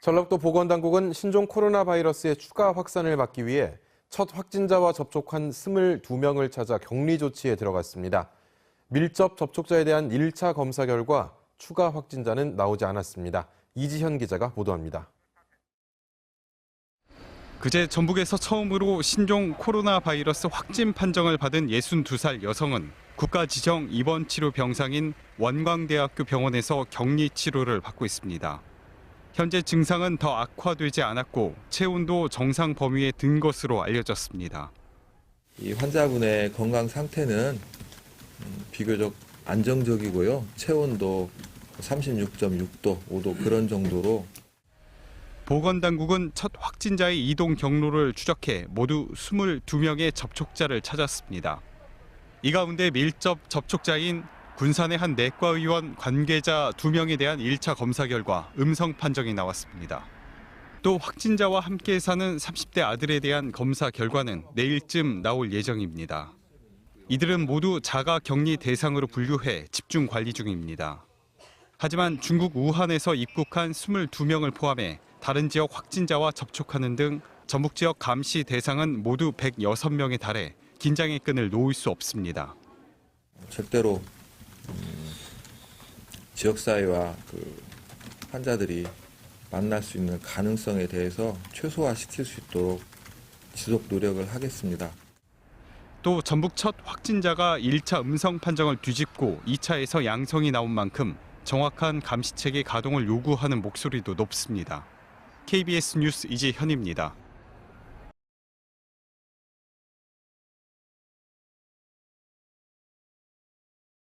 전라북도 보건당국은 신종 코로나 바이러스의 추가 확산을 막기 위해 첫 확진자와 접촉한 22명을 찾아 격리 조치에 들어갔습니다. 밀접 접촉자에 대한 1차 검사 결과 추가 확진자는 나오지 않았습니다. 이지현 기자가 보도합니다. 그제 전북에서 처음으로 신종 코로나 바이러스 확진 판정을 받은 62살 여성은 국가 지정 입원 치료 병상인 원광대학교 병원에서 격리 치료를 받고 있습니다. 현재 증상은 더 악화되지 않았고 체온도 정상 범위에 든 것으로 알려졌습니다. 이 환자분의 건강 상태는 음, 비교적 안정적이고요. 체온도 36.6도, 5도 그런 정도로 보건당국은 첫 확진자의 이동 경로를 추적해 모두 22명의 접촉자를 찾았습니다. 이 가운데 밀접 접촉자인 군산의 한 내과의원 관계자 2명에 대한 1차 검사 결과 음성 판정이 나왔습니다. 또 확진자와 함께 사는 30대 아들에 대한 검사 결과는 내일쯤 나올 예정입니다. 이들은 모두 자가 격리 대상으로 분류해 집중 관리 중입니다. 하지만 중국 우한에서 입국한 22명을 포함해 다른 지역 확진자와 접촉하는 등 전북 지역 감시 대상은 모두 106명에 달해 긴장의 끈을 놓을 수 없습니다. 절대로 음, 지역사회와 그 환자들이 만날 수 있는 가능성에 대해서 최소화시킬 수 있도록 지속 노력을 하겠습니다. 또 전북 첫 확진자가 1차 음성 판정을 뒤집고 2차에서 양성이 나온 만큼 정확한 감시체계 가동을 요구하는 목소리도 높습니다. KBS 뉴스 이지현입니다.